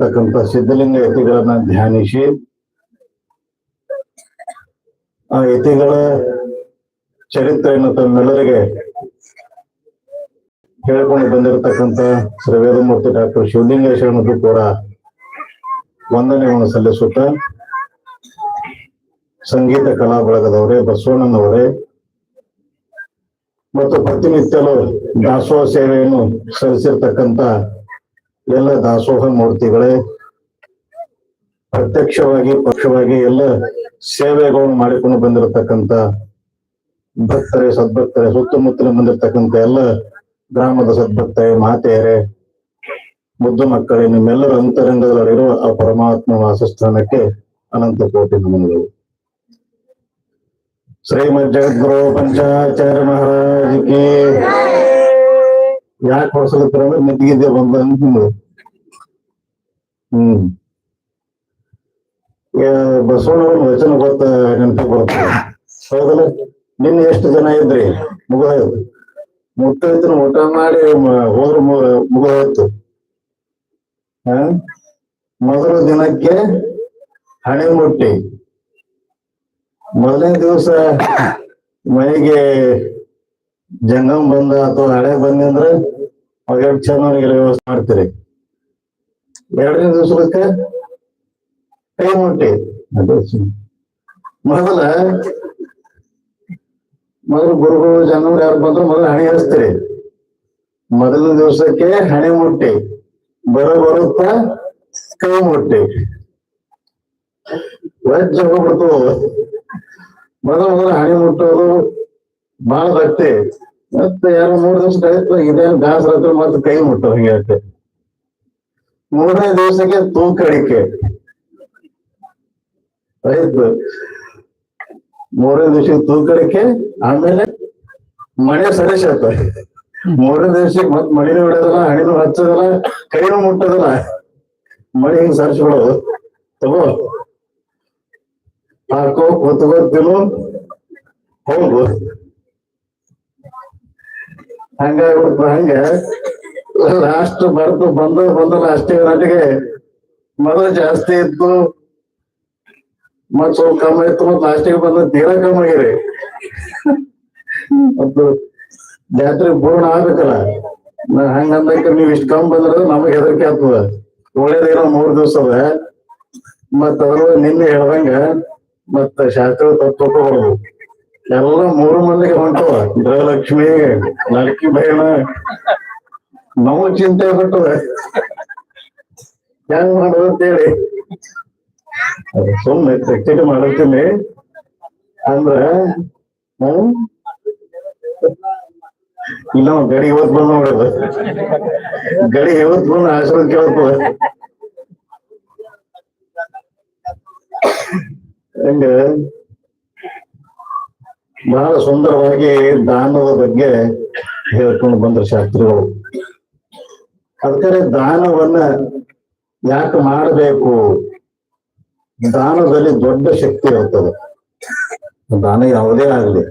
ತಕ್ಕಂತ ಸಿದ್ಧಲಿಂಗ ಯತಿಗಳನ್ನ ಧ್ಯಾನಿಸಿ, ಆ ಯತಿಗಳ ಚರಿತ್ರೆಯನ್ನು ತಮ್ಮೆಲ್ಲರಿಗೆ ಹೇಳ್ಕೊಂಡು ಬಂದಿರತಕ್ಕಂತ ವೇದಮೂರ್ತಿ ಡಾಕ್ಟರ್ ಶಿವಲಿಂಗೇಶ್ವರನದ್ದು ಕೂಡ ವಂದನೆಯನ್ನು ಸಲ್ಲಿಸುತ್ತ ಸಂಗೀತ ಕಲಾ ಬಳಗದವರೇ, ಬಸವಣ್ಣನವರೇ, ಮತ್ತು ಪ್ರತಿನಿತ್ಯಲು ದಾಸೋಹ ಸೇವೆಯನ್ನು ಸಲ್ಲಿಸಿರ್ತಕ್ಕಂತ ಎಲ್ಲ ದಾಸೋಹ ಮೂರ್ತಿಗಳೇ, ಪ್ರತ್ಯಕ್ಷವಾಗಿ, ಪಕ್ಷವಾಗಿ ಎಲ್ಲ ಸೇವೆಗಳನ್ನು ಮಾಡಿಕೊಂಡು ಬಂದಿರತಕ್ಕಂತ ಭಕ್ತರೇ, ಸದ್ಭಕ್ತರೇ, ಸುತ್ತಮುತ್ತಲಿನ ಬಂದಿರತಕ್ಕಂತ ಎಲ್ಲ ಗ್ರಾಮದ ಸದ್ಭಕ್ತರೇ, ಮಾತೆಯರೇ, ಮುದ್ದು ಮಕ್ಕಳೇ, ನಿಮ್ಮೆಲ್ಲರ ಅಂತರಂಗದಲ್ಲಿರುವ ಆ ಪರಮಾತ್ಮ ವಾಸಸ್ಥಾನಕ್ಕೆ ಅನಂತ ಕೋಟಿ ನಮನಗಳು. ಶ್ರೀಮದ್ ಜಗದ್ಗುರು ಪಂಚಾಚಾರ್ಯ ಮಹಾರಾಜ್ ಯಾಕೆ ಹೊಡ್ಸಲತ್ತರ ಅಂದ್ರೆ ನಿದ್ಗಿದ್ದೆ ಬಂದ ಹ್ಮ್. ಬಸವಣ್ಣವರ ವಚನ ಗೊತ್ತ ನೆನಪು ಬರುತ್ತೆ. ಹೌದಲ್ಲ? ನಿನ್ನೆ ಎಷ್ಟು ಜನ ಇದ್ರಿ? ಮುಗಿದೋಯ್ತು ಮುತ್ತೈತನ ಊಟ ಮಾಡಿ ಹೋದ್ರು ಮುಗಿದೋಯ್ತು ಹ? ಮೊದಲ ದಿನಕ್ಕೆ ಹಣೆ ಮುಟ್ಟಿ. ಮೊದಲನೇ ದಿವಸ ಮನೆಗೆ ಜಂಗಮ್ ಬಂದ ಅಥವಾ ಹಳೆ ಬಂದ ಅಂದ್ರೆ ಅವಾಗ ಚೆನ್ನಾಗಿ ವ್ಯವಸ್ಥೆ ಮಾಡ್ತೀರಿ. ಎರಡನೇ ದಿವಸಕ್ಕೆ ಕೈ ಮುಟ್ಟಿ. ಮೊದಲ ಮೊದಲು ಗುರುಗಳು, ಜಂಗಮ್ರು ಯಾರು ಬಂದ್ರು ಮೊದಲು ಹಣೆ ಹರಿಸ್ತೀರಿ. ಮೊದಲನೇ ದಿವಸಕ್ಕೆ ಹಣೆ ಮುಟ್ಟಿ. ಬರೋ ಬರುತ್ತ ಕೈ ಮುಟ್ಟಿ. ವಜ್ಜ ಹೋಗ್ಬಿಡ್ತು. ಮೊದಲ ಮೊದಲ ಹಣೆ ಮುಟ್ಟೋದು ಬಾಳ ಭಕ್ತಿ ಮತ್ತೆ ಯಾರು ಮೂರ್ ದಿವಸ ಕಳಿತ ಇದೇನು ದಾಸರ ಹತ್ರ ಮತ್ತೆ ಕೈ ಮುಟ್ಟೋ ಹಂಗೆ ಆಯ್ತು. ಮೂರನೇ ದಿವಸಕ್ಕೆ ತೂಕಡಿಕೆ. ಆಯ್ತು ಮೂರನೇ ದಿವಸಕ್ಕೆ ತೂಕಡಿಕೆ, ಆಮೇಲೆ ಮಳೆ ಸದೇಶ ಮೂರನೇ ದಿವಸಕ್ಕೆ ಮತ್ ಮಳಿನೂ ಬಿಡೋದಲ್ಲ, ಹಣಿನೂ ಹಚ್ಚೋದಲ್ಲ, ಕೈನೂ ಮುಟ್ಟೋದಲ್ಲ. ಮಳೆ ಹಿಂಗ್ ಸರಿಸ್ಬಿಡೋದು ತಗೋ. ಹಾಕೋ ಕೂತ್ಕೋ ತಿನ್ನು. ಹೋಗು. ಹಂಗಾಗ್ಬಿಡ್ತು ಹಂಗ. ಲಾಸ್ಟ್ ಬರ್ತು ಬಂದು ಬಂದು ಲಾಸ್ಟ್ ನನಗೆ ಮೊದಲು ಜಾಸ್ತಿ ಇತ್ತು ಮತ್ ಸ್ವಲ್ಪ ಕಮ್ಮಿ ಇತ್ತು ಮತ್ ಲಾಸ್ಟಿಗೆ ಬಂದು ತೀರಾ ಕಮ್ಮಿ ಆಗಿರಿ ಮತ್ತು ಜಾತ್ರೆ ಪೂರ್ಣ ಆಗ್ಬೇಕಲ್ಲ. ನಾ ಇಷ್ಟು ನೀವ್ ಇಷ್ಟ ಕಮ್ಮಿ ಬಂದ್ರ ನಮಗ್ ಹೆದರಿಕೆ ಆಗ್ತದ. ಒಳ್ಳೇದೇನೋ ಮೂರ್ ಅದ. ಮತ್ತ ಅದ್ರ ನಿನ್ನೆ ಹೇಳ್ದಂಗ ಮತ್ತ ಶಾಸ್ತ್ರ ತತ್ವಗಳು ಎಲ್ಲ ಮೂರು ಮಂದಿಗೆ ಹೊಂಟವ ಗೃಹಲಕ್ಷ್ಮಿ ನಡಕಿ ಬಯಣ ನಾವು ಚಿಂತೆ ಬಿಟ್ಟು ಹೆಂಗ್ ಮಾಡೋದು ಅಂತೇಳಿ. ಅದು ಸುಮ್ಮನೆ ಚರ್ಚೆ ಮಾಡಿರ್ತೀನಿ. ಅಂದ್ರ ಇಲ್ಲ, ಗಡಿ ಇವತ್ ಬಂದ್ ನೋಡೋದು. ಗಡಿ ಇವತ್ ಬಂದು ಆಶ್ರಮ ಕೇಳ್ತದ ಹಂಗ? ಬಹಳ ಸುಂದರವಾಗಿ ದಾನದ ಬಗ್ಗೆ ಹೇಳ್ಕೊಂಡು ಬಂದ್ರ ಶಾಸ್ತ್ರಿಗಳು. ಅದಕ್ಕೆ ದಾನವನ್ನ ಯಾಕೆ ಮಾಡಬೇಕು? ದಾನದಲ್ಲಿ ದೊಡ್ಡ ಶಕ್ತಿ ಇರ್ತದೆ. ದಾನ ಯಾವುದೇ ಆಗಲಿ,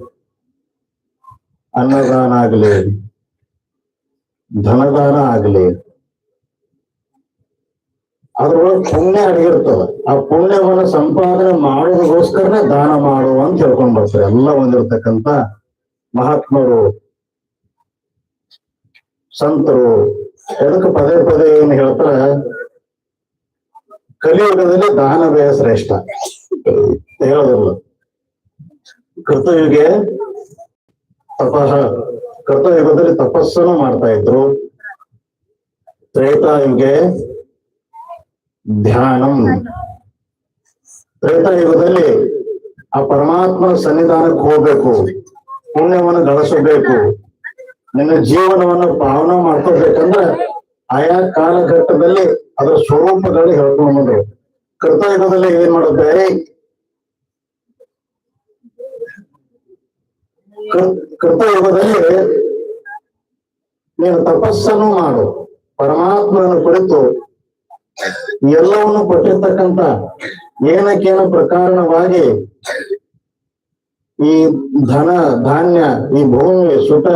ಅನ್ನದಾನ ಆಗಲಿ, ಧನದಾನ ಆಗ್ಲಿ ಅದ್ರೊಳಗೆ ಪುಣ್ಯ ಅಡಗಿರ್ತದ ಆ ಪುಣ್ಯವನ್ನು ಸಂಪಾದನೆ ಮಾಡೋದಕ್ಕೋಸ್ಕರನೇ ದಾನ ಮಾಡು ಅಂತ ಹೇಳ್ಕೊಂಡ್ ಬರ್ತಾರೆ. ಎಲ್ಲ ಹೊಂದಿರ್ತಕ್ಕಂತ ಮಹಾತ್ಮರು, ಸಂತರು, ಎದಕ್ಕೆ ಪದೇ ಪದೇ ಏನ್ ಹೇಳ್ತಾರ, ಕಲಿಯುಗದಲ್ಲಿ ದಾನವೇ ಶ್ರೇಷ್ಠ. ಹೇಳೋದಿಲ್ಲ. ಕೃತಯುಗೆ ತಪಃ ಕೃತಯುಗದಲ್ಲಿ ತಪಸ್ಸನ್ನು ಮಾಡ್ತಾ ಇದ್ರು. ತ್ರೇತಾಯುಗೆ ಧ್ಯಾನಂ. ತ್ರೇತಾಯುಗದಲ್ಲಿ ಆ ಪರಮಾತ್ಮ ಸನ್ನಿಧಾನಕ್ಕೆ ಹೋಗ್ಬೇಕು, ಪುಣ್ಯವನ್ನು ಗಳಿಸಬೇಕು, ನಿನ್ನ ಜೀವನವನ್ನು ಪಾವನ ಮಾಡ್ಕೋಬೇಕಂದ್ರೆ ಆಯಾ ಕಾಲಘಟ್ಟದಲ್ಲಿ ಅದರ ಸ್ವರೂಪಗಳು ಹೇಳ್ಕೊಂಡು ಕೃತಯುಗದಲ್ಲಿ ಏನ್ ಮಾಡುತ್ತೆ ಕೃತಯುಗದಲ್ಲಿ ನೀನು ತಪಸ್ಸನ್ನು ಮಾಡು ಪರಮಾತ್ಮನ ಕುರಿತು ಎಲ್ಲವನ್ನು ಕೊಟ್ಟಿರ್ತಕ್ಕಂತ ಏನಕ್ಕೇನು ಪ್ರಕಾರಣವಾಗಿ ಈ ಧನ, ಧಾನ್ಯ, ಈ ಭೂಮಿ ಸುಟ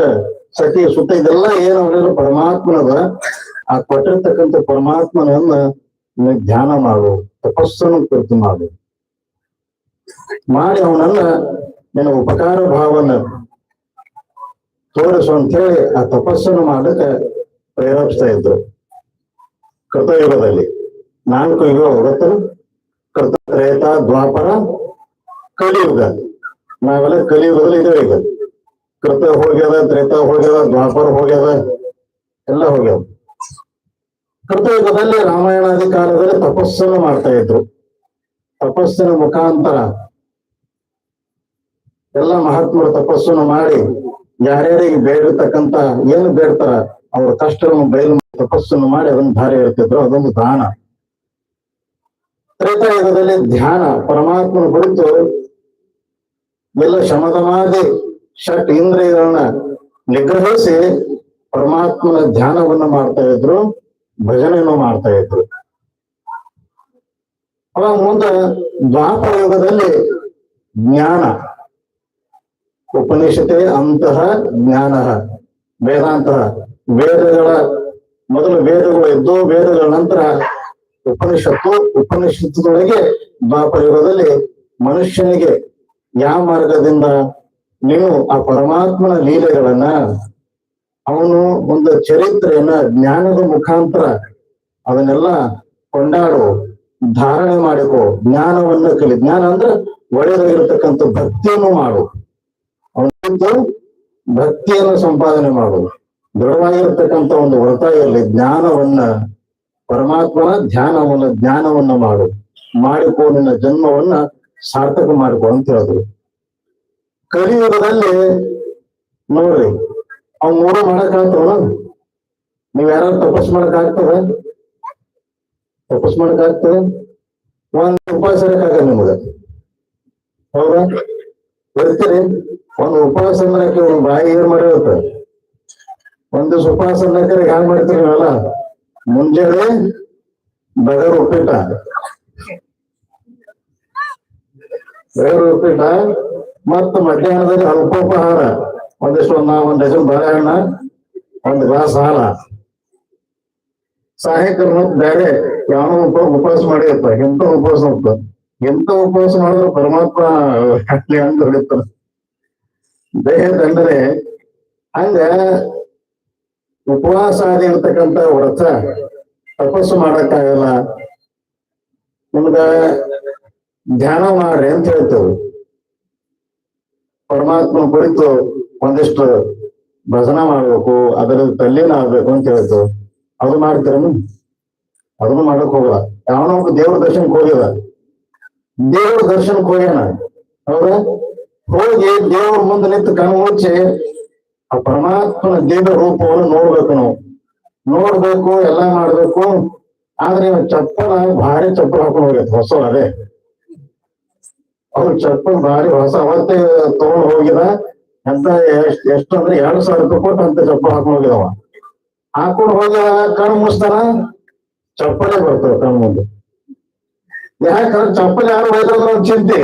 ಸತಿ, ಸುತ ಇದೆಲ್ಲ ಏನು ಪರಮಾತ್ಮನದ, ಆ ಕೊಟ್ಟಿರ್ತಕ್ಕಂಥ ಪರಮಾತ್ಮನನ್ನ ಧ್ಯಾನ ಮಾಡು, ತಪಸ್ಸನ್ನು ಕೃತಿ ಮಾಡು. ಮಾಡಿ ಅವನನ್ನ ನಿನ್ನ ಉಪಕಾರ ಭಾವನ ತೋರಿಸು ಹೇಳಿ ಆ ತಪಸ್ಸನ್ನು ಮಾಡಕ್ಕೆ ಪ್ರೇರೇಪಿಸ್ತಾ ಇದ್ರು. ಕೃತಯುಗದಲ್ಲಿ ನಾಲ್ಕು ಯುಗ ಗೊತ್ತು ಕೃತ ತ್ರೇತ ದ್ವಾಪರ, ಕಲಿಯುಗ. ನಾವೆಲ್ಲ ಕಲಿಯುಗದಲ್ಲಿ ಇದ್ದೇವೆ ಈಗ. ಕೃತ ಹೋಗ್ಯದ, ತ್ರೇತ ಹೋಗ್ಯದ, ದ್ವಾಪರ ಹೋಗ್ಯದ, ಎಲ್ಲ ಹೋಗ್ಯದ ಕೃತಯುಗದಲ್ಲಿ ರಾಮಾಯಣಾದಿ ಕಾಲದಲ್ಲಿ ತಪಸ್ಸನ್ನು ಮಾಡ್ತಾ ಇದ್ರು. ತಪಸ್ಸಿನ ಮುಖಾಂತರ ಎಲ್ಲ ಮಹಾತ್ಮರು ತಪಸ್ಸನ್ನು ಮಾಡಿ, ಯಾರ್ಯಾರಿಗೆ ಬೇಡಿರ್ತಕ್ಕಂತ ಏನು ಬೇಡ್ತಾರ, ಅವ್ರ ಕಷ್ಟವನ್ನು ಬಯಲು ತಪಸ್ಸನ್ನು ಮಾಡಿ ಅದನ್ನು ಧಾರೆ ಇರ್ತಿದ್ರು ಅದೊಂದು ದಾನ. ತ್ರೇತಾಯುಗದಲ್ಲಿ ಧ್ಯಾನ, ಪರಮಾತ್ಮನ ಕುರಿತು ಎಲ್ಲ ಶಮದಮಾದಿ ಷಟ್ ಇಂದ್ರಿಯಗಳನ್ನ ನಿಗ್ರಹಿಸಿ ಪರಮಾತ್ಮನ ಧ್ಯಾನವನ್ನು ಮಾಡ್ತಾ ಇದ್ರು, ಭಜನೆಯನ್ನು ಮಾಡ್ತಾ ಇದ್ರು. ಅವಾಗ ಮುಂದೆ ದ್ವಾಪಯುಗದಲ್ಲಿ ಜ್ಞಾನ. ಉಪನಿಷತೆ ಅಂತಹ ಜ್ಞಾನ, ವೇದಾಂತ ವೇದಗಳ ಮೊದಲು ವೇದಗಳು ಇದ್ದು ವೇದಗಳ ನಂತರ ಉಪನಿಷತ್ತು, ಉಪನಿಷತ್ತುಗಳಿಗೆ ದ್ವಾಪರ ಯುಗದಲ್ಲಿ ಮನುಷ್ಯನಿಗೆ ಯಾವ ಮಾರ್ಗದಿಂದ ನೀವು ಆ ಪರಮಾತ್ಮನ ಲೀಲೆಗಳನ್ನ, ಅವನು ಒಂದು ಚರಿತ್ರೆಯನ್ನ, ಜ್ಞಾನದ ಮುಖಾಂತರ ಅದನ್ನೆಲ್ಲ ಕೊಂಡಾಡು, ಧಾರಣೆ ಮಾಡಿಕೋ, ಜ್ಞಾನವನ್ನ ಕಲಿ, ಜ್ಞಾನ ಅಂದ್ರೆ ಒಳ್ಳೆಯದಾಗಿರ್ತಕ್ಕಂಥ ಭಕ್ತಿಯನ್ನು ಮಾಡು. ಅವನು ಭಕ್ತಿಯನ್ನು ಸಂಪಾದನೆ ಮಾಡು. ದೃಢವಾಗಿರ್ತಕ್ಕಂಥ ಒಂದು ಇರಲಿ ಜ್ಞಾನವನ್ನ, ಪರಮಾತ್ಮನ ಧ್ಯಾನವನ್ನ, ಜ್ಞಾನವನ್ನ ಮಾಡು, ಮಾಡಿಕೋ, ನಿನ್ನ ಜನ್ಮವನ್ನ ಸಾರ್ಥಕ ಮಾಡಿಕೊ ಅಂತ ಹೇಳಿದ್ರು. ಕಲಿಯುಗದಲ್ಲಿ ನೋಡ್ರಿ ಅವ್ ಮೂರು ಮಾಡಕ್ ನೀವ್ ಯಾರು ತಪಸ್ ಮಾಡಕ್ ಆಗ್ತದ ತಪಸ್ ಮಾಡಕ್ ಆಗ್ತದ ಒಂದ್ ಉಪವಾಸ ಇರಕ್ಕಾಗ ನಿಮ್ಗ. ಹೌದಾ? ಬರ್ತೀರಿ ಒಂದ್ ಉಪವಾಸ ಒಂದ್ ಬಾಯಿ ಏನ್ ಮಾಡಿರುತ್ತೆ? ಒಂದ್ ಸುಪಾಸ ಹ್ಯಾಂಗ್ ಮಾಡ್ತೀರಿ ನೀವೆಲ್ಲ? ಮುಂಜಾನೆ ಬಗರ್ ಉಪ್ಪಿಟ್ಟ. ಬಗರ್ ಉಪ್ಪಿಟ್ಟ ಮತ್ತ ಮಧ್ಯಾಹ್ನದಲ್ಲಿ ಅಲ್ಪೋಪಹಾರ. ಒಂದಿಷ್ಟು ಒಂದ್ ಒಂದ್ ಡಜನ್ ಬಾಳೆಹಣ್ಣ, ಒಂದ್ ಗ್ಲಾಸ್ ಹಾಲ. ಸಾಯಂಕಾಲ ಬೇರೆ ಯಾವ ಉಪ, ಉಪವಾಸ ಮಾಡಿರಪ್ಪ. ಎಂತ ಉಪವಾಸ ಅಂತ ಎಂತ ಉಪವಾಸ ಮಾಡಿದ್ರು ಪರಮಾತ್ಮ ಹಣ್ಣು ಹಂಗ ಹೊಡಿತಾನ ದೇಹದಂದ್ರೆ ಹಂಗ ಉಪವಾಸ ಆಗಿರ್ತಕ್ಕಂಥ ವ್ರತ ತಪಸ್ಸು ಮಾಡಕ್ಕಾಗಲ್ಲ. ನಿಮ್ಗ ಧ್ಯಾನ ಮಾಡ್ರಿ ಅಂತ ಹೇಳ್ತೇವೆ. ಪರಮಾತ್ಮ ಕುರಿತು ಒಂದಿಷ್ಟು ಭಜನ ಮಾಡ್ಬೇಕು, ಅದರ ತಲ್ಲೀನ ಆಗ್ಬೇಕು ಅಂತ ಹೇಳ್ತು ಅದು ಮಾಡ್ತೀರೇನು? ಅದನ್ನು ಮಾಡಕ್ ಹೋಗಲ್ಲ. ಯಾವನೋ ದೇವ್ರ ದರ್ಶನಕ್ಕೆ ಹೋಗಿದ ದೇವ್ರ ದರ್ಶನಕ್ಕೆ ಹೋಗ್ಯಾನ. ಹೌದಾ? ಹೋಗಿ ದೇವ್ರ ಮುಂದೆ ನಿಂತು ಕಣ್ಣು ಮುಚ್ಚಿ ಆ ಪರಮಾತ್ಮನ ದೇವ ರೂಪವನ್ನು ನೋಡ್ಬೇಕು ನಾವು. ನೋಡ್ಬೇಕು, ಎಲ್ಲಾ ಮಾಡ್ಬೇಕು. ಆದ್ರೆ ಚಪ್ಪನ ಭಾರಿ ಚಪ್ಪಲ್ ಹಾಕೊಂಡು ಹೋಗಿತ್ತು ಹೊಸ ಅದೇ. ಅವ್ರು ಚಪ್ಪಲ್ ಭಾರಿ ಹೊಸ ಅವತ್ತೆ ತಗೊಂಡ್ ಹೋಗಿದ. ಎಂತ ಎಷ್ಟ್, ಎಷ್ಟು ಅಂದ್ರೆ ಎರಡ್ ಸಾವಿರ ರೂಪಾಯಿ ಕೊಟ್ಟು ಅಂತ ಚಪ್ಪಲ್ ಹಾಕೊಂಡು ಹೋಗಿದವ. ಹಾಕೊಂಡು ಹೋಗಿ ಕಣ್ ಮುಚ್ತಾನ ಚಪ್ಪಲೇ ಬರ್ತಾರ ಕಣ್ ಮುಂದೆ. ಯಾಕಂದ್ರೆ ಚಪ್ಪಲಿ ಯಾರು ಹೋಯ್ತಾರ ಚಿಂತೆ.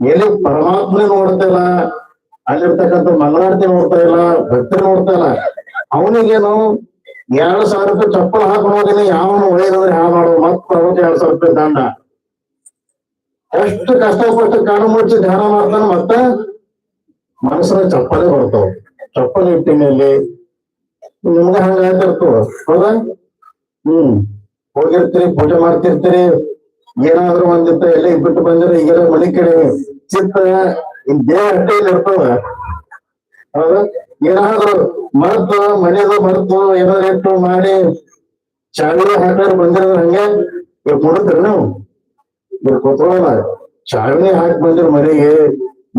ಎಲ್ಲಿ ಪರಮಾತ್ಮನೇ ನೋಡ್ತಾ ಇಲ್ಲ ಅಲ್ಲಿರ್ತಕ್ಕಂಥ ಮಂಗಳಾರತಿ ನೋಡ್ತಾ ಇಲ್ಲ, ಭಕ್ತರು ನೋಡ್ತಾ ಇಲ್ಲ. ಅವನಿಗೇನು ಎರಡ್ ಸಾವಿರ ರೂಪಾಯಿ ಚಪ್ಪಲ್ ಹಾಕೊಂಡೋಗಿನ ಯಾವನು ಒಳ್ಳೇದಂದ್ರೆ ಯಾವ ಮಾಡುವ ಮತ್ತೆ ಅವತ್ತು ಎರಡ್ ಸಾವಿರ ರೂಪಾಯಿ ದಂಡ. ಎಷ್ಟು ಕಷ್ಟಪಟ್ಟು ಕಣ್ಣು ಮುಚ್ಚಿ ಧ್ಯಾನ ಮಾಡ್ತಾನೆ ಮತ್ತೆ ಮನಸ್ಸಿನ ಚಪ್ಪಲೇ ಬರ್ತಾವ ಚಪ್ಪಲಿ ಇಟ್ಟಿನಲ್ಲಿ ನಿಮ್ಗೆ ಹಂಗ ಆಗಿರ್ತವ ಹೌದಾ? ಹ್ಮ್. ಹೋಗಿರ್ತೀರಿ, ಪೂಜೆ ಮಾಡ್ತಿರ್ತೀರಿ. ಏನಾದ್ರೂ ಒಂದಿತ್ತ ಎಲ್ಲ ಬಿಟ್ಟು ಬಂದ್ರೆ ಈಗೆಲ್ಲ ಮನೆ ಕಡೆ ಚಿತ್ತ ಈ ದೇಹ ಅಷ್ಟೇ ಇರ್ತದ ಏನಾದ್ರು ಮರ್ತು, ಮನೆದು ಮರ್ತು ಏನಾದ್ರು ಇಟ್ಟು ಮಾಡಿ ಚಾಳಿ ಹಾಕಾರ ಬಂದಿರೋದು ಹಂಗೆ? ಕೊಡುತ್ತೀರಿ ನಾವು? ಇವ್ರು ಕೂತ್ಕೊಳ್ಳಲ್ಲ ಚಾಳಿ ಹಾಕಿ ಬಂದಿರ ಮನೆಗೆ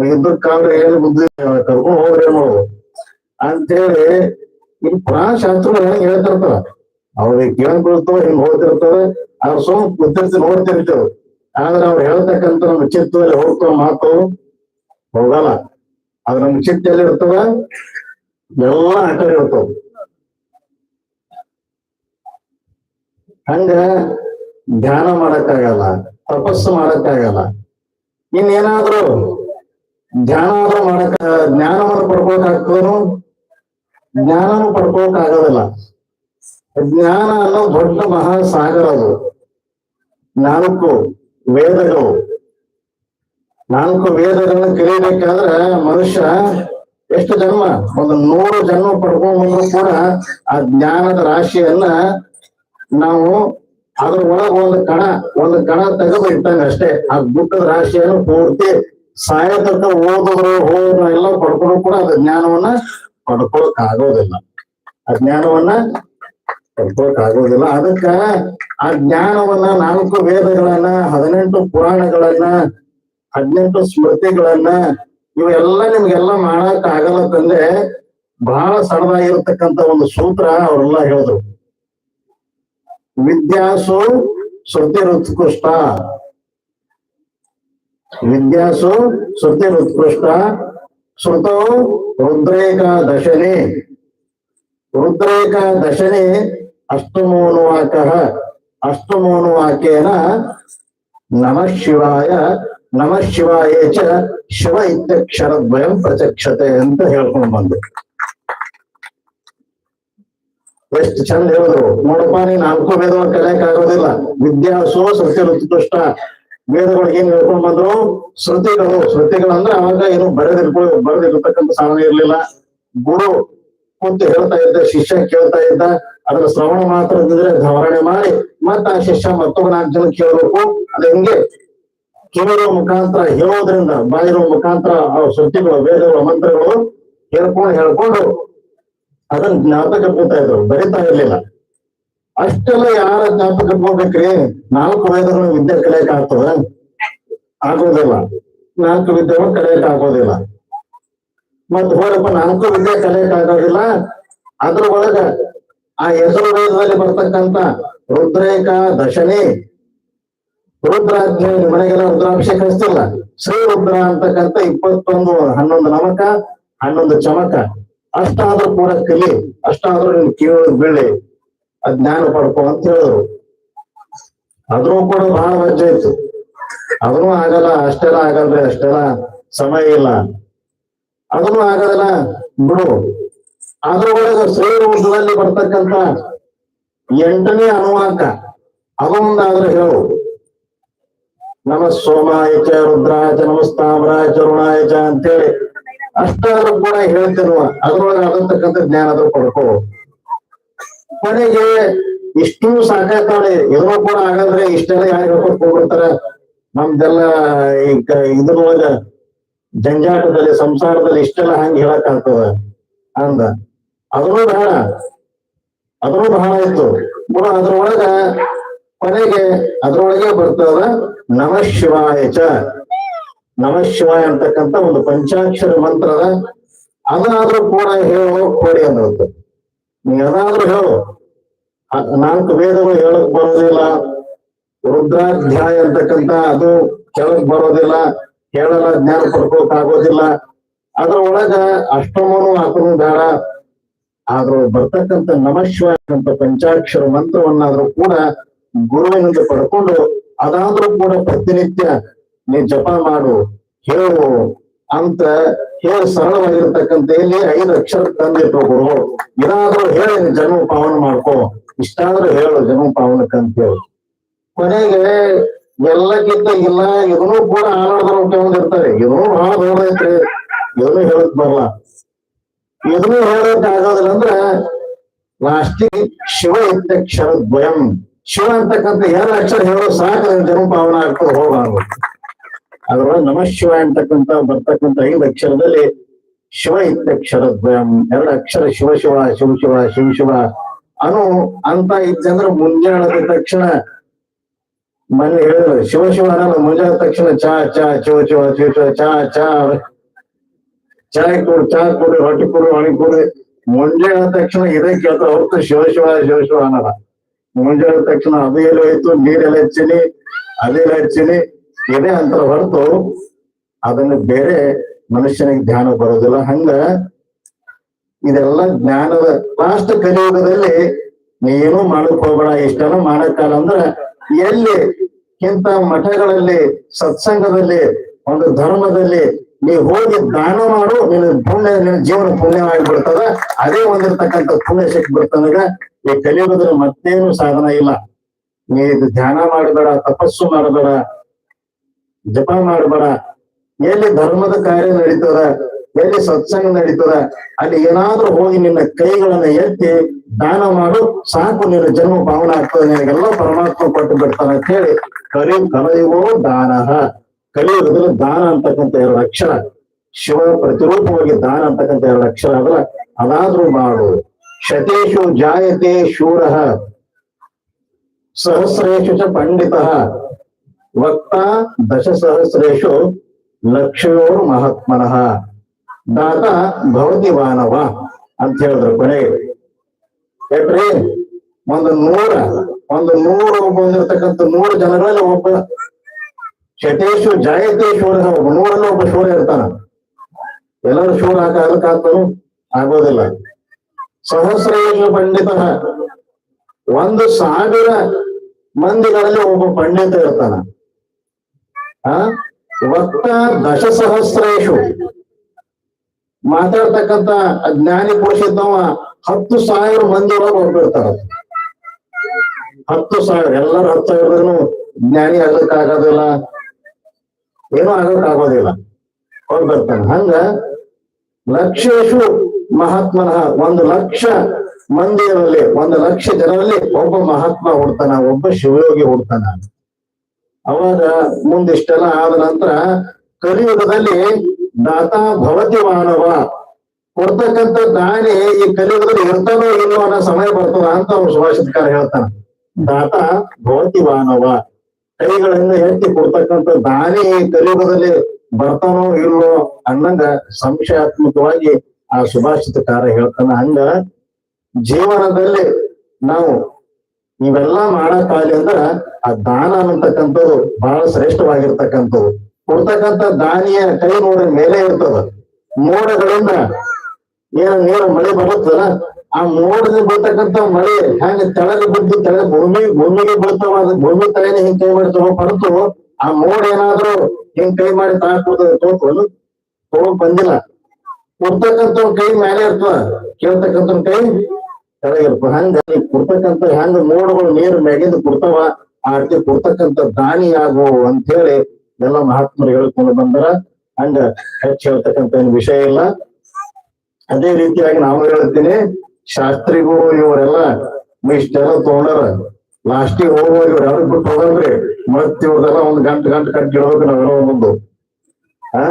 ಇದ್ದಕ್ಕಾದ್ರೆ ಏನು ಬುದ್ಧಿ? ಕರ್ಕೊಂಡು ಹೋಗ್ರಿ ನಾವು. ಅಂತೇಳಿ ಇಲ್ಲಿ ಪ್ರಾಣ ಶಾಸ್ತ್ರ ಹೆಂಗ್ ಹೇಳ್ತಿರ್ತಾರ? ಅವ್ರಿಗೆ ಬೀಳ್ತಾವ ಹಿಂಗ್ ಹೋಗ್ತಿರ್ತಾರೆ. ಅವ್ರ ಸುಮ್ ಕುತ್ತಿರ್ತಿ ನೋಡ್ತಿರ್ತೇವೆ. ಆದ್ರೆ ಅವ್ರು ಹೇಳ್ತಕ್ಕಂತ ನಮ್ಮ ಚಿತ್ತದಲ್ಲಿ ಹೋಗ್ತಾವ ಮಾತು ಹೋಗಲ್ಲ. ಅದ್ರ ನಮ್ಮ ಚಿತ್ತ ಎಲ್ಲಿ ಇರ್ತವ ಎಲ್ಲ ಆ ಕಡೆ ಇರ್ತಾವ ಹಂಗ ಧ್ಯಾನ ಮಾಡಕ್ಕಾಗಲ್ಲ, ತಪಸ್ಸು ಮಾಡಕ್ಕಾಗಲ್ಲ. ಇನ್ನೇನಾದ್ರೂ ಧ್ಯಾನ ಆದ್ರೂ ಮಾಡಕ್, ಜ್ಞಾನವನ್ನು ಪಡ್ಕೋಕಾಗ್ತದನು ಜ್ಞಾನನು ಪಡ್ಕೋಕಾಗೋದಿಲ್ಲ. ಜ್ಞಾನ ಅನ್ನೋ ದೊಡ್ಡ ಮಹಾಸಾಗರ ಅದು. ನಾಲ್ಕು ವೇದಗಳು. ನಾಲ್ಕು ವೇದಗಳನ್ನ ಕಲಿಬೇಕಾದ್ರೆ ಮನುಷ್ಯ ಎಷ್ಟು ಜನ್ಮ? ಒಂದು ನೂರು ಜನ್ಮ ಪಡ್ಕೊಂಡ್ಬಂದ್ರು ಕೂಡ ಆ ಜ್ಞಾನದ ರಾಶಿಯನ್ನ ನಾವು ಅದ್ರ ಒಳಗ ಒಂದು ಕಣ ಒಂದು ಕಣ ತೆಗೆದು ಇಟ್ಟಂಗ ಅಷ್ಟೇ. ಆ ಗುಡ್ಡದ ರಾಶಿಯನ್ನು ಪೂರ್ತಿ ಸಾಯತಕ್ಕ ಓದಿದ್ರು ಹೋದ್ರು ಎಲ್ಲ ಪಡ್ಕೊಂಡು ಕೂಡ ಅದ ಜ್ಞಾನವನ್ನ ಪಡ್ಕೊಳಕ್ ಆಗೋದಿಲ್ಲ ಆ ಜ್ಞಾನವನ್ನ ಪಡ್ಕೊಳಕ್ ಆಗೋದಿಲ್ಲ ಅದಕ್ಕ ಆ ಜ್ಞಾನವನ್ನ ನಾಲ್ಕು ವೇದಗಳನ್ನ, ಹದಿನೆಂಟು ಪುರಾಣಗಳನ್ನ ಹದಿನೆಂಟು ಸ್ಮೃತಿಗಳನ್ನ ಇವೆಲ್ಲ ನಿಮ್ಗೆಲ್ಲ ಮಾಡಕ್ ಆಗಲ್ಲ ತಂದೆ. ಬಹಳ ಸಣ್ಣದಾಗಿರ್ತಕ್ಕಂತ ಒಂದು ಸೂತ್ರ ಅವರೆಲ್ಲ ಹೇಳಿದ್ರು. ವಿದ್ಯಾಸು ಶ್ರುತಿರುತ್ಕೃಷ್ಟ ವಿದ್ಯಾಸು ಶ್ರುತಿರುತ್ಕೃಷ್ಟ ಶ್ರುತೌ ರುದ್ರೇಕಾದಶನಿ. ರುದ್ರೇಕಾದಶನಿ ಅಷ್ಟಮೋನುವಾಕ. ಅಷ್ಟಮೋನುವಾಕೇನ ನಮಃ ಶಿವಾಯ ನಮಃ ಶಿವ ಚ ಶಿವ ಇತ್ಯಕ್ಷರದ್ವಯಂ ಪ್ರಚಕ್ಷತೆ ಅಂತ ಹೇಳ್ಕೊಂಡು ಬಂದು. ಎಷ್ಟು ಚಂದ ಹೇಳಿದ್ರು. ನೋಡಪ್ಪ, ನೀನ್ ವೇದಗಳು ಕಲಿಯಕ್ ಆಗೋದಿಲ್ಲ. ವಿದ್ಯಾಸು ಸತ್ಯ ಉತ್ಕೃಷ್ಟ ವೇದಗಳಿಗೆ ಏನ್ ಹೇಳ್ಕೊಂಡ್ ಬಂದ್ರು? ಶ್ರುತಿಗಳು. ಶ್ರುತಿಗಳಂದ್ರೆ ಅವಾಗ ಏನು ಬರೆದಿರ್ಕೊ, ಬರೆದಿರ್ತಕ್ಕಂಥ ಸಾಧನೆ ಇರ್ಲಿಲ್ಲ. ಗುರು ಕುಂತು ಹೇಳ್ತಾ ಇದ್ದ, ಶಿಷ್ಯ ಕೇಳ್ತಾ ಇದ್ದ, ಅದನ್ನ ಶ್ರವಣ ಮಾತ್ರ ಧಾರಣೆ ಮಾಡಿ, ಮತ್ತ ಆ ಶಿಷ್ಯ ಮತ್ತೊಬ್ಬ ನಾಲ್ಕು ಜನ ಕೇಳಬೇಕು. ಅದ ಹೆಂಗೆ? ಕೇಳುವ ಮುಖಾಂತರ ಹೇಳೋದ್ರಿಂದ ಬಾಯಿರೋ ಮುಖಾಂತರ ಆ ಶಕ್ತಿಗಳು, ವೇದಗಳು, ಮಂತ್ರಗಳು ಹೇಳ್ಕೊಂಡು ಹೇಳ್ಕೊಂಡು ಅದನ್ನ ಜ್ಞಾಪಕ ಇಟ್ಕೊತಾ ಇದ್ರು. ಬರಿತಾ ಇರ್ಲಿಲ್ಲ. ಅಷ್ಟೆಲ್ಲ ಯಾರ ಜ್ಞಾಪಕ ಹೋಗ್ಬೇಕ್ರಿ ನಾಲ್ಕು ವೇದಗಳು ವಿದ್ಯೆ ಕಲಿಯಕ್ ಆಗ್ತದ? ಆಗೋದಿಲ್ಲ. ನಾಲ್ಕು ವಿದ್ಯೆಗಳು ಕಲಿಯಕ್ ಆಗೋದಿಲ್ಲ. ಮತ್ ಹೋರಪ್ಪ, ನಾಲ್ಕು ವಿದ್ಯೆ ಕಲಿಯಕ್ ಆಗೋದಿಲ್ಲ. ಅದ್ರ ಒಳಗ ಆ ಹೆಸರು ವೇದದಲ್ಲಿ ಬರ್ತಕ್ಕಂತ ರುದ್ರೇಕ, ದಶನಿ ರುದ್ರಾಧ್ಯಾಯ ಮನೆಗೆಲ್ಲ ರುದ್ರಾಭಿಷೇಕ ಹಚ್ತಿಲ್ಲ ಶ್ರೀ ರುದ್ರ ಅಂತಕ್ಕಂಥ ಇಪ್ಪತ್ತೊಂದು ಹನ್ನೊಂದು ನಮಕ, ಹನ್ನೊಂದು ಚಮಕ. ಅಷ್ಟಾದ್ರೂ ಕೂಡ ಕಲಿ, ಅಷ್ಟಾದ್ರೂ ನಿನ್ ಕಿವಿ ಬೀಳಿ ಅಜ್ಞಾನ ಪಡ್ಕೊ ಅಂತ ಹೇಳಿದ್ರು. ಅದ್ರೂ ಕೂಡ ಬಹಳ ವಜ್ಜೆ ಇತ್ತು. ಅದನ್ನೂ ಆಗಲ್ಲ, ಅಷ್ಟೆಲ್ಲ ಆಗಲ್ರಿ ಅಷ್ಟೆಲ್ಲ ಸಮಯ ಇಲ್ಲ. ಅದನ್ನು ಆಗಲ್ಲ, ಬಿಡು. ಅದ್ರೊಳಗ ಶ್ರೀ ರುದ್ರದಲ್ಲಿ ಬರ್ತಕ್ಕಂಥ ಎಂಟನೇ ಅನುವಾಕ, ಅದೊಂದಾದ್ರೆ ಹೇಳು. ನಮ ಸೋಮಾಯ ಚ ರುದ್ರಾಯ ಚ ನಮಸ್ತಾಮ್ರಾಯ ಚ ಋಣಾಯ ಚ ಅಂತೇಳಿ ಅಷ್ಟಾದ್ರೂ ಕೂಡ ಹೇಳ್ತೇನೆ ಅದ್ರೊಳಗೆ ಆಗತಕ್ಕಂಥ ಜ್ಞಾನ ಆದ್ರೂ ಪಡ್ಕೋ ಕೊನೆಗೆ ಇಷ್ಟು ಸಾಕಾಗ್ತಾಳೆ ಇದನ್ನು ಕೂಡ ಆಗಂದ್ರೆ ಇಷ್ಟೆಲ್ಲ ಯಾರು ಹೇಳ್ಕೊಂಡು ಹೋಗ್ಬಿಡ್ತಾರ? ನಮ್ದೆಲ್ಲ ಇದ್ರೊಳಗ ಜಂಜಾಟದಲ್ಲಿ, ಸಂಸಾರದಲ್ಲಿ ಇಷ್ಟೆಲ್ಲ ಹಂಗ ಹೇಳಕ್ ಆಗ್ತದ? ಅಂದ. ಅದ್ರೂ ಬಹಳ ಅದ್ರೂ ಬಹಳ ಇತ್ತು ಕೂಡ ಅದ್ರೊಳಗ ಕೊನೆಗೆ ಅದ್ರೊಳಗೆ ಬರ್ತದ ನಮಃ ಶಿವಾಯ ಚ. ನಮ ಶಿವಾಯ ಅಂತಕ್ಕಂತ ಒಂದು ಪಂಚಾಕ್ಷರ ಮಂತ್ರ ಅದ. ಅದಾದ್ರೂ ಕೂಡ ಹೇಳೋ ಕೊಡಿ ಅನ್ನೋದು ನೀ ಅದಾದ್ರೂ ಹೇಳು. ನಾಲ್ಕು ವೇದಗಳು ಹೇಳಕ್ ಬರೋದಿಲ್ಲ. ರುದ್ರಾಧ್ಯಾಯ ಅಂತಕ್ಕಂತ ಅದು ಕೆಳಕ್ ಬರೋದಿಲ್ಲ. ಹೇಳಲ್ಲ, ಜ್ಞಾನ ಪಡ್ಕೋಕ್ ಆಗೋದಿಲ್ಲ ಅದ್ರ ಒಳಗ ಅಷ್ಟಮನು ಹಾಕೋನು ಬೇಡ. ಆದ್ರೂ ಬರ್ತಕ್ಕಂಥ ನಮಃ ಶಿವಾಯ ಅಂತ ಪಂಚಾಕ್ಷರ ಮಂತ್ರವನ್ನಾದ್ರೂ ಕೂಡ ಗುರುವಿನಿಂದ ಪಡ್ಕೊಂಡು ಅದಾದ್ರೂ ಕೂಡ ಪ್ರತಿನಿತ್ಯ ನೀ ಜಪ ಮಾಡು, ಹೇಳು. ಅಂತ ಹೇಳಿ ಸರಳವಾಗಿರ್ತಕ್ಕಂಥ ಇಲ್ಲಿ ಐದು ಅಕ್ಷರ ತಂದಿಟ್ಟು ಗುರು. ಇದಾದ್ರೂ ಹೇಳಿ ಜನ್ಮ ಪಾವನ ಮಾಡ್ಕೋ. ಇಷ್ಟಾದ್ರೂ ಹೇಳು ಜನ್ಮ ಪಾವನ ಅಂತ ಹೇಳಿ. ಕೊನೆಗೆ ಎಲ್ಲಕ್ಕಿಂತ ಇಲ್ಲ, ಇದನ್ನು ಕೂಡ ಆನಾಡ್ದವ್ರು ಉಟ್ಕೊಂಡಿರ್ತಾರೆ ಇದನ್ನು ಬಹಳ ದೊಡ್ಡದೈತ್ರಿ ಇದನ್ನು ಹೇಳಕ್ ಬರಲ್ಲ. ಇದನ್ನು ಹೇಳಕ್ ಆಗೋದಿಲ್ಲ ಅಂದ್ರೆ ಲಾಸ್ಟಿಗೆ ಶಿವ ಇತ್ಯಕ್ಷರ ದ್ವಯಂ ಶಿವ ಅಂತಕ್ಕಂಥ ಎರಡು ಅಕ್ಷರ ಹೇಳೋ ಸಾಕು ಜನ್ಮ ಪಾವನ ಆಗ್ತಾ ಹೋಗ ಅದ್ರೊಳಗೆ ನಮಃ ಶಿವ ಅಂತಕ್ಕಂಥ ಬರ್ತಕ್ಕಂಥ ಐದು ಅಕ್ಷರದಲ್ಲಿ ಶಿವ ಇತ್ಯಕ್ಷರ ದ್ವಯಂ ಎರಡು ಅಕ್ಷರ ಶಿವ ಶಿವ ಶಿವ ಶಿವ ಶಿವ ಶಿವ ಅನು ಅಂತ ಇತ್ತಂದ್ರೆ ಮುಂಜಾನೆ ತಕ್ಷಣ ಮನೆ ಹೇಳಿದ್ರು, ಶಿವ ಶಿವ ಅನ್ನಲ್ಲ ಮುಂಜಾನೆ ತಕ್ಷಣ ಚಾ ಚಾ, ಶಿವ ಶಿವ ಶಿವ ಶಿವ, ಚಾ ಚಾ, ಚಾಯ್ ಕೊಡು, ಚಾ ಕೊಡು, ರೊಟ್ಟಿ ಕೊಡು ಒಣಗಿ ಕೊಡು ಮುಂಜಾನೆ ತಕ್ಷಣ ಇದೇ ಕೇಳ್ತಾ ಹೊರತು ಶಿವ ಶಿವ ಶಿವ ಶಿವ ಅನ್ನಲ್ಲ ಮುಂಜಾನೆ ತಕ್ಷಣ ಅದು ಎಲ್ಲ ಹೋಯ್ತು ನೀರೆಲ್ಲ ಹಚ್ಚಿನಿ, ಅದೆಲ್ಲ ಹಚ್ಚಿನಿ ಇದೇ ಅಂತರ ಹೊರತು ಅದನ್ನ ಬೇರೆ ಮನುಷ್ಯನಿಗೆ ಧ್ಯಾನ ಬರೋದಿಲ್ಲ ಹಂಗ ಇದೆಲ್ಲ ಜ್ಞಾನದ ಲಾಸ್ಟ್ ಕಲಿಯುಗದಲ್ಲಿ ನೀನು ಮಾಡಕ್ ಹೋಗ್ಬೇಡ ಇಷ್ಟನೂ ಮಾಡಕ್ಕಲ್ಲ ಅಂದ್ರ ಎಲ್ಲಿ ಇಂತ ಮಠಗಳಲ್ಲಿ, ಸತ್ಸಂಗದಲ್ಲಿ, ಒಂದು ಧರ್ಮದಲ್ಲಿ ನೀ ಹೋಗಿ ದಾನ ಮಾಡು, ನಿನ್ನ ಪುಣ್ಯ, ನಿನ್ನ ಜೀವನ ಪುಣ್ಯವಾಗಿ ಬಿಡ್ತದ ಅದೇ ಒಂದಿರ್ತಕ್ಕಂಥ ಪುಣ್ಯ ಶಕ್ತಿ ಬಿಡ್ತಾನಾಗ ಈ ಕಲಿಯೋದ್ರ ಮತ್ತೇನು ಸಾಧನ ಇಲ್ಲ. ನೀ ಇದು ಧ್ಯಾನ ಮಾಡಬೇಡ, ತಪಸ್ಸು ಮಾಡಬೇಡ, ಜಪ ಮಾಡಬೇಡ. ಎಲ್ಲಿ ಧರ್ಮದ ಕಾರ್ಯ ನಡೀತದ, ಎಲ್ಲಿ ಸತ್ಸಂಗ ನಡೀತದ, ಅಲ್ಲಿ ಏನಾದ್ರೂ ಹೋಗಿ ನಿನ್ನ ಕೈಗಳನ್ನ ಎತ್ತಿ ದಾನ ಮಾಡು, ಸಾಕು ನಿನ್ನ ಜನ್ಮ ಭಾವನೆ ಆಗ್ತದೆ, ನಿನಗೆಲ್ಲ ಪರಮಾತ್ಮ ಕೊಟ್ಟು ಬಿಡ್ತಾನ ಅಂತ ಹೇಳಿ ಕರಿ ಕಲಯುಗೋ ದಾನ ಕಲಿಯುಗದಲ್ಲಿ ದಾನ ಅಂತಕ್ಕಂಥ ಎರಡು ಅಕ್ಷರ. ಶಿವ ಪ್ರತಿರೂಪವಾಗಿ ದಾನ ಅಂತಕ್ಕಂಥ ಎರಡು ಅಕ್ಷರ ಆದ್ರೆ ಅದಾದ್ರೂ ಮಾಡು. ಶತೇಶು ಜಾಯತೆ ಶೂರ. ಸಹಸ್ರೇಶು ಚ ಪಂಡಿತ. ವಕ್ತ ದಶಸಹಸ್ರೇಶು ಲಕ್ಷ್ಮೋರ್ ಮಹಾತ್ಮನಃ. ದಾತ ಭವತಿ ಮಾನವ ಅಂತ ಹೇಳಿದ್ರು ಕೊನೆಗೆ. ಯಾಕ್ರಿ ಒಂದು ನೂರ, ಒಂದು ನೂರು ಬಂದಿರತಕ್ಕಂಥ ನೂರು ಜನರಲ್ಲಿ ಒಬ್ಬ ಶತೇಶು ಜಾಯತೆ ಶೂರ ಒಬ್ಬ ನೂರಲ್ಲಿ ಒಬ್ಬ ಶೂರ ಇರ್ತಾನ. ಎಲ್ಲರೂ ಶೂರ ಹಾಕಲು ಆಗೋದಿಲ್ಲ ಸಹಸ್ರೇಶು ಪಂಡಿತ. ಒಂದು ಸಾವಿರ ಮಂದಿಗಳಲ್ಲಿ ಒಬ್ಬ ಪಂಡಿತ ಇರ್ತಾನ. ಆ? ವಕ್ತ ದಶಸಹಸ್ರೇಶು. ಮಾತಾಡ್ತಕ್ಕಂತ ಜ್ಞಾನಿ ಪುರುಷ ಇದ್ದವ ಹತ್ತು ಸಾವಿರ ಮಂದಿ ಒಳಗೆ ಇರ್ತಾರ. ಹತ್ತು ಸಾವಿರ. ಎಲ್ಲರೂ ಹತ್ತು ಸಾವಿರ ಜ್ಞಾನಿ ಆಗಕ್ ಆಗೋದಿಲ್ಲ. ಏನೂ ಆಗೋದಿಲ್ಲ. ಅವ್ರು ಇರ್ತಾನ ಹಂಗ ಲಕ್ಷೇಶು ಮಹಾತ್ಮನಃ ಒಂದು ಲಕ್ಷ ಮಂದಿರಲ್ಲಿ, ಒಂದು ಲಕ್ಷ ಜನರಲ್ಲಿ ಒಬ್ಬ ಮಹಾತ್ಮ ಹುಡ್ತಾನ, ಒಬ್ಬ ಶಿವಯೋಗಿ ಹುಡ್ತಾನ. ಅವಾಗ ಮುಂದಿಷ್ಟೆಲ್ಲ ಆದ ನಂತರ ಕಲಿಯುಗದಲ್ಲಿ ದಾತಾ ಭವತಿ ಮಾನವ. ಕೊಡ್ತಕ್ಕಂಥ ದಾನಿ ಈ ಕಲಿಯುಗದಲ್ಲಿ ಇರ್ತಾನೋ ಇಲ್ಲೋ ಅನ್ನೋ ಸಮಯ ಬರ್ತದ ಅಂತ ಅವ್ರು ಸುಭಾಷಿತಕಾರ ಹೇಳ್ತಾನೆ ದಾತ ಭವತಿ ಮಾನವ. ಕೈಗಳಿಂದ ಎತ್ತಿ ಕೊಡ್ತಕ್ಕಂಥ ದಾನಿ ಕಲಿಯುಗದಲ್ಲಿ ಬರ್ತಾನೋ ಇಲ್ಲೋ ಅನ್ನಂಗ ಸಂಶಯಾತ್ಮಕವಾಗಿ ಆ ಸುಭಾಷಿತಕಾರ ಹೇಳ್ತಾನ. ಹಂಗ ಜೀವನದಲ್ಲಿ ನಾವು ಇವೆಲ್ಲಾ ಮಾಡಕ್ಕಾಗಲಿ ಅಂದ್ರ ಆ ದಾನ ಅನ್ನತಕ್ಕಂಥದ್ದು ಬಹಳ ಶ್ರೇಷ್ಠವಾಗಿರ್ತಕ್ಕಂಥದ್ದು. ಕೊಡ್ತಕ್ಕಂಥ ದಾನಿಯ ಕೈ ನೋಡ್ರಿ ಮೇಲೆ ಇರ್ತದ. ಮೋಡಗಳಿಂದ ಏನ ನೀರು ಮಳೆ ಬರುತ್ತಲ್ಲ ಆ ಮೋಡದಲ್ಲಿ ಬರ್ತಕ್ಕಂಥ ಮಳೆ, ಹಂಗ ತೆಳಗೆ ಬಿದ್ದು ತೆಳ ಭೂಮಿ, ಭೂಮಿಗೆ ಬರ್ತಾವ ಭೂಮಿ ತಲೆನೇ ಹಿಂಗ್ ಕೈ ಮಾಡ್ತಾವ, ಹೊರತು ಆ ಮೋಡ ಏನಾದ್ರು ಹಿಂಗ್ ಕೈ ಮಾಡಿ ತಾಕೋದು ತೋಕೊಂಡು ಹೋಗ್ ಬಂದಿಲ್ಲ. ಕೊಡ್ತಕ್ಕಂಥ ಕೈ ಮೇಲೆ ಇರ್ತದ ಕೇಳ್ತಕ್ಕಂಥ ಕೈ ಕೆಳಗಿರ್ತದ ಹಂಗ ಈ ಕೊಡ್ತಕ್ಕಂಥ, ಹೆಂಗ ಮೋಡಗಳು ನೀರು ಮ್ಯಾಗಿಂದ ಕೊಡ್ತಾವ, ಆ ರೀತಿ ಕೊಡ್ತಕ್ಕಂಥ ದಾನಿ ಆಗು ಅಂತ ಹೇಳಿ ಎಲ್ಲ ಮಹಾತ್ಮರು ಹೇಳ್ಕೊಂಡು ಬಂದಾರ. ಹಂಗ ಹೆಚ್ಚು ಹೇಳ್ತಕ್ಕಂಥ ಏನ್ ವಿಷಯ ಇಲ್ಲ. ಅದೇ ರೀತಿಯಾಗಿ ನಾವು ಹೇಳ್ತೀನಿ ಶಾಸ್ತ್ರಿಗಳು ಇವರೆಲ್ಲ ಇಷ್ಟೆಲ್ಲ ತಗೊಂಡಾರ. ಲಾಸ್ಟಿಗೆ ಹೋಗುವ ಇವ್ರ ಯಾರು ಬಿಟ್ಟು ಹೋಗಲ್ರಿ? ಮತ್ ಇವ್ರದೆಲ್ಲ ಒಂದ್ ಗಂಟೆ ಗಂಟೆ ಕಟ್ಟಿ ಇಡ್ಬೇಕು ನಾವೆಲ್ಲ ಒಂದೊಂದು. ಆ?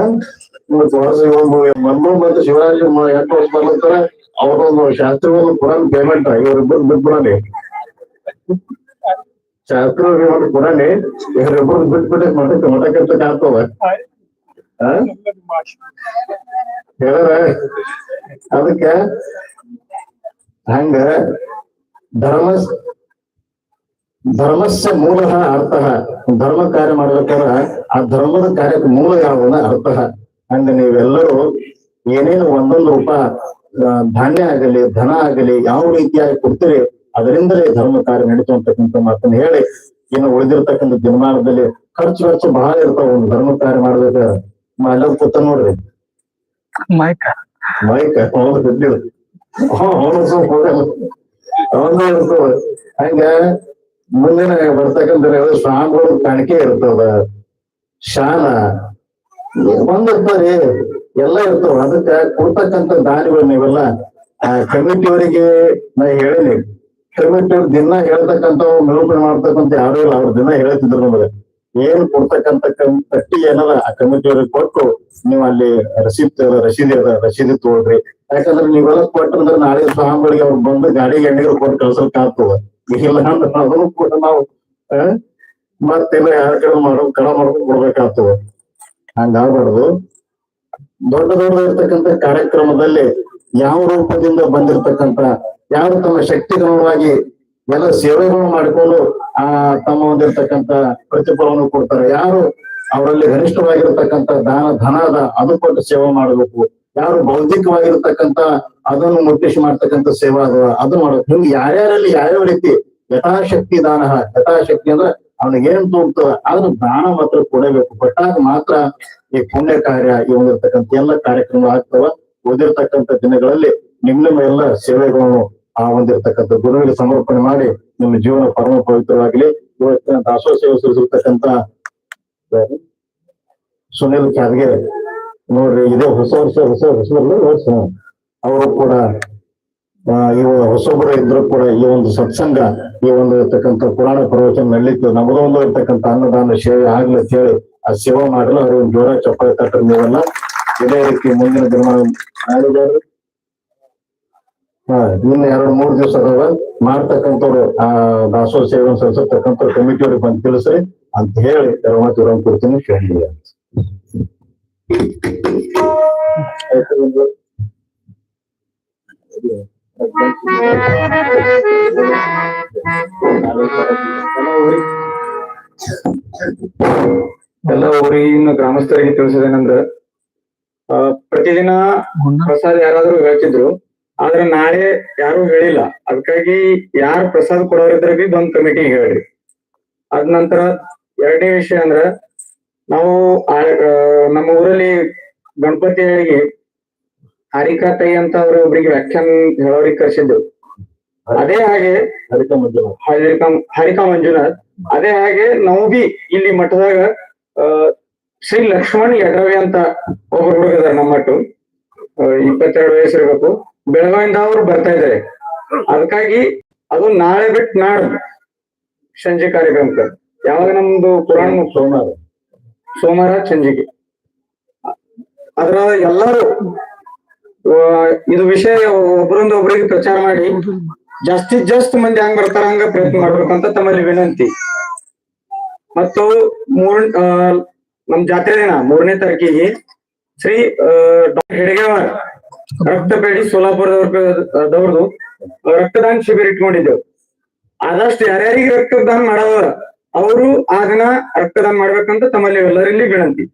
ಮಲ್ಲು ಮತ್ತು ಶಿವರಾಜ್ ಎಂಟು ವರ್ಷ ಬರ್ಲತ್ತಾರ ಅವ್ರೊಂದು ಶಾಸ್ತ್ರಿಗಳು ಕುರಾನ್ ಪೇಮೆಂಟ್ ಇವ್ರಿಬ್ಬರು ಬಿಟ್ಬಿಡಲಿ ಶಾಸ್ತ್ರ ಒಂದು ಕುರಾನಿ ಇವ್ರಿಬ್ಬರು ಬಿಟ್ಬಿಟ್ಟೆ ಮಠಕ್ಕೆ ಮಠಕ್ಕೆ ಆಗ್ತದ ಆ? ಹೇಳರ? ಅದಕ್ಕೆ ಹಂಗ ಧರ್ಮ ಧರ್ಮಸ್ಯ ಮೂಲ ಅರ್ಥ. ಧರ್ಮ ಕಾರ್ಯ ಮಾಡ್ಬೇಕಾದ್ರ ಆ ಧರ್ಮದ ಕಾರ್ಯಕ್ಕೆ ಮೂಲ ಯಾವುದ ಅರ್ಥ. ಹಂಗ ನೀವೆಲ್ಲರೂ ಏನೇನು ಒಂದೊಂದು ರೂಪ ಧಾನ್ಯ ಆಗಲಿ ಧನ ಆಗಲಿ ಯಾವ ರೀತಿಯಾಗಿ ಕೊಡ್ತೀರಿ ಅದರಿಂದಲೇ ಧರ್ಮ ಕಾರ್ಯ ನಡೀತು ಅಂತಕ್ಕಂಥ ಮಾತನ್ನ ಹೇಳಿ ಏನು ಉಳಿದಿರ್ತಕ್ಕಂಥ ದಿನಮಾನದಲ್ಲಿ ಖರ್ಚು ಖರ್ಚು ಬಹಳ ಇರ್ತಾವ ಒಂದು ಧರ್ಮ ಕಾರ್ಯ ಮಾಡ್ಬೇಕಾದ್ರೆ. ಎಲ್ಲರೂ ಕೂತ ನೋಡ್ರಿ. ಮೈಕ ಮೈಕ್ ಹೌದು ಅವನು ಹಂಗ ಮುಂದಿನ ಬರ್ತಕ್ಕಂಥ ಸ್ವಾಮಿಗಳು ಕಾಣಿಕೆ ಇರ್ತದ. ಶಾನ. ಒಂದಿರ್ತಾರೆ ಎಲ್ಲ ಇರ್ತಾವ. ಅದಕ್ಕ ಕೊಡ್ತಕ್ಕಂಥ ದಾನಿಗಳು ನೀವೆಲ್ಲ ಕಮಿಟಿಯವರಿಗೆ ನಾ ಹೇಳಿನಿ. ಕಮಿಟಿಯವ್ರು ದಿನ ಹೇಳ್ತಕ್ಕಂಥ ನಿರೂಪಣೆ ಮಾಡ್ತಕ್ಕಂಥ ಯಾರು ಇಲ್ಲ. ಅವ್ರ ದಿನ ಹೇಳ್ತಿದ್ರು ನಮಗೆ. ಏನ್ ಕೊಡ್ತಕ್ಕಂತ ಕಟ್ಟಿ ಏನದ ಆ ಕಮಿಟಿಯವ್ರಿಗೆ ಕೊಟ್ಟು ನೀವು ಅಲ್ಲಿ ರಸೀದ್ ರಸೀದಿ ಅದ ರಸೀದಿ ತಗೊಳ್ರಿ. ಯಾಕಂದ್ರೆ ನೀವೆಲ್ಲ ಕೊಟ್ಟಂದ್ರೆ ನಾಳೆ ಸ್ವಾಮಿಗಳಿಗೆ ಅವ್ರು ಬಂದು ಗಾಡಿಗೆ ಎಣ್ಣೆಗಳು ಕೊಟ್ಟು ಕಳ್ಸಕ್ ಆಗ್ತದ ಇಲ್ಲ ಅಂದ್ರೆ ಅದನ್ನು ಕೂಡ ನಾವು ಮತ್ತೇನ ಯಾರ ಕಡೆ ಮಾಡೋ ಕಡ ಮಾಡ್ಕೊಂಡು ಕೊಡ್ಬೇಕಾಗ್ತದ. ಹಂಗಾಗ್ಬಾರ್ದು. ದೊಡ್ಡ ದೊಡ್ಡ ಇರ್ತಕ್ಕಂಥ ಕಾರ್ಯಕ್ರಮದಲ್ಲಿ ಯಾವ ರೂಪದಿಂದ ಬಂದಿರತಕ್ಕಂತ ಯಾರು ತಮ್ಮ ಶಕ್ತಿಗನುವಾಗಿ ಎಲ್ಲ ಸೇವೆಗಳು ಮಾಡಿಕೊಂಡು ಆ ತಮ್ಮ ಒಂದಿರ್ತಕ್ಕಂತ ಪ್ರತಿಫಲವನ್ನು ಕೊಡ್ತಾರೆ. ಯಾರು ಅವರಲ್ಲಿ ಗರಿಷ್ಠವಾಗಿರತಕ್ಕಂತ ದಾನ ಧನದ ಅದ ಅದು ಕೊಟ್ಟು ಸೇವೆ ಮಾಡಬೇಕು. ಯಾರು ಬೌದ್ಧಿಕವಾಗಿರ್ತಕ್ಕಂಥ ಅದನ್ನು ಮುಟ್ಟಿಸಿ ಮಾಡ್ತಕ್ಕಂಥ ಸೇವಾ ಅದ, ಅದು ಮಾಡಬೇಕು. ಹಿಂಗೆ ಯಾರ್ಯಾರಲ್ಲಿ ಯಾವ್ಯಾವ ರೀತಿ ಯಥಾಶಕ್ತಿ ದಾನ, ಯಥಾಶಕ್ತಿ ಅಂದ್ರೆ ಅವನಿಗೆ ಏನ್ ತೋರ್ತದ ಆದ್ರೆ ದಾನ ಮಾತ್ರ ಕೊಡಬೇಕು. ಕೊಟ್ಟಾಗ ಮಾತ್ರ ಈ ಪುಣ್ಯ ಕಾರ್ಯ ಈ ಒಂದಿರ್ತಕ್ಕಂಥ ಎಲ್ಲ ಕಾರ್ಯಕ್ರಮ ಆಗ್ತವ. ಉಳಿದಿರ್ತಕ್ಕಂಥ ದಿನಗಳಲ್ಲಿ ನಿಮ್ ನಿಮ್ಮ ಎಲ್ಲ ಸೇವೆಗಳನ್ನು ಆ ಒಂದಿರತಕ್ಕಂಥ ಗುರುವಿಗೆ ಸಮರ್ಪಣೆ ಮಾಡಿ ನಿಮ್ಮ ಜೀವನ ಪರಮ ಪವಿತ್ರವಾಗಲಿ ಇವತ್ತಿನ ದಾಸೋಹ ಸೇವೆ ಸಲ್ಲಿಸಿರ್ತಕ್ಕಂತ? ಸುನಿಲ್ ಕ್ಯಾದಗಿರಿ ನೋಡ್ರಿ, ಇದೇ ಹೊಸ ವರ್ಷ, ಹೊಸ ಹೊಸ ವರ್ಷ ಅವರು ಕೂಡ ಇವ ಹೊಸೊಬ್ಬರು ಇದ್ರು ಕೂಡ ಈ ಒಂದು ಸತ್ಸಂಗ, ಈ ಒಂದು ಇರ್ತಕ್ಕಂಥ ಪುರಾಣ ಪ್ರವಚನ ನಡೀತು ನಮಗೊಂದು ಇರ್ತಕ್ಕಂಥ ಅನ್ನದಾನ ಸೇವೆ ಆಗ್ಲಿ ಅಂತ ಹೇಳಿ ಆ ಸೇವೆ ಮಾಡಲು ಅವರು ಒಂದು ಜೋರ ಚಪ್ಪಾಳೆ ತಟ್ಟರು ನೀವೆಲ್ಲ ಇದೇ ರೀತಿ ಮುಂದಿನ ದಿನ ನಾಳಿದ್ದಾರೆ ಹಾ ಇನ್ನು ಎರಡು ಮೂರು ದಿವಸ ಅದಾವ. ಮಾಡ್ತಕ್ಕಂಥವ್ರು ಆ ದಾಸೋಹ ಸೇವೆ ಸಲ್ಲಿಸತಕ್ಕಂಥ ಕಮಿಟಿಯವ್ರಿಗೆ ಬಂದು ತಿಳಿಸ್ರಿ ಅಂತ ಹೇಳಿ ರಮಾತಿ ವಿರಾಮ ಕೊಡ್ತೀನಿ ಶರಣಿ ಎಲ್ಲ ಊರಿನ ಗ್ರಾಮಸ್ಥರಿಗೆ ತಿಳಿಸೋದೇನಂದ್ರ ಆ, ಪ್ರತಿದಿನ ಪ್ರಸಾದ ಯಾರಾದ್ರೂ ಹೇಳ್ತಿದ್ರು ಆದ್ರೆ ನಾಳೆ ಯಾರು ಹೇಳಿಲ್ಲ. ಅದಕ್ಕಾಗಿ ಯಾರು ಪ್ರಸಾದ ಕೊಡೋರಿದ್ರೆ ಬಿ ಬಂದ್ ಕಮಿಟಿ ಹೇಳ್ರಿ. ಅದ ನಂತರ ಎರಡನೇ ವಿಷಯ ಅಂದ್ರ ನಾವು ನಮ್ಮ ಊರಲ್ಲಿ ಗಣಪತಿಗಳಿಗೆ ಹರಿಕಾ ತೈ ಅಂತ ಅವ್ರ ಒಬ್ರಿಗೆ ವ್ಯಾಖ್ಯಾನ ಹೇಳೋರಿಗೆ ಕರ್ಸಿದ್ದು. ಅದೇ ಹಾಗೆ ಅದಕ್ಕೆ ಮೊದಲು ಹರಿಕಾ ಹರಿಕಾ ಮಂಜುನಾಥ್. ಅದೇ ಹಾಗೆ ನಾವು ಬಿ ಇಲ್ಲಿ ಮಠದಾಗ ಶ್ರೀ ಲಕ್ಷ್ಮಣ್ ಯಡ್ರವಿ ಅಂತ ಒಬ್ಬರು ಹುಡುಗದಾರ ನಮ್ಮ ಮಟ್ಟು ಇಪ್ಪತ್ತೆರಡು ವಯಸ್ಸು ಇರ್ಬೇಕು ಬೆಳಗಾವಿಯಿಂದ ಅವರು ಬರ್ತಾ ಇದ್ದಾರೆ ಅದಕ್ಕಾಗಿ ಅದು ನಾಳೆ ಬಿಟ್ಟು ನಾಡು ಸಂಜೆ ಕಾರ್ಯಕ್ರಮಕ್ಕೆ. ಯಾವಾಗ ನಮ್ದು ಪುರಾಣ ಸೋಮವಾರ. ಸೋಮವಾರ ಸಂಜೆಗೆ. ಅದ್ರ ಎಲ್ಲರೂ ಇದು ವಿಷಯ ಒಬ್ಬರಿಂದ ಒಬ್ಬರಿಗೆ ಪ್ರಚಾರ ಮಾಡಿ, ಜಾಸ್ತಿ ಜಾಸ್ತಿ ಮಂದಿ ಹಂಗ ಬರ್ತಾರ, ಹಂಗ ಪ್ರಯತ್ನ ಮಾಡ್ಬೇಕಂತ ತಮ್ಮಲ್ಲಿ ವಿನಂತಿ. ಮತ್ತು ಮೂರ್ ನಮ್ ಜಾತ್ರೆ ದಿನ ಮೂರನೇ ತಾರೀಕಿಗೆ ಶ್ರೀ ಡಾಕ್ಟರ್ ಹೆಡಗೇವಾರ್ ರಕ್ತಪೇಡಿ ಸೋಲಾಪುರದವ್ರದ್ದು ರಕ್ತದಾನ ಶಿಬಿರ ಇಟ್ಕೊಂಡಿದ್ದೆವು. ಆದಷ್ಟು ಯಾರ್ಯಾರಿಗೆ ರಕ್ತದಾನ ಮಾಡವ ಅವರು ಆ ದಿನ ರಕ್ತದಾನ ಮಾಡ್ಬೇಕಂತ ತಮ್ಮಲ್ಲಿ ಎಲ್ಲರಲ್ಲಿ ವಿನಂತಿ.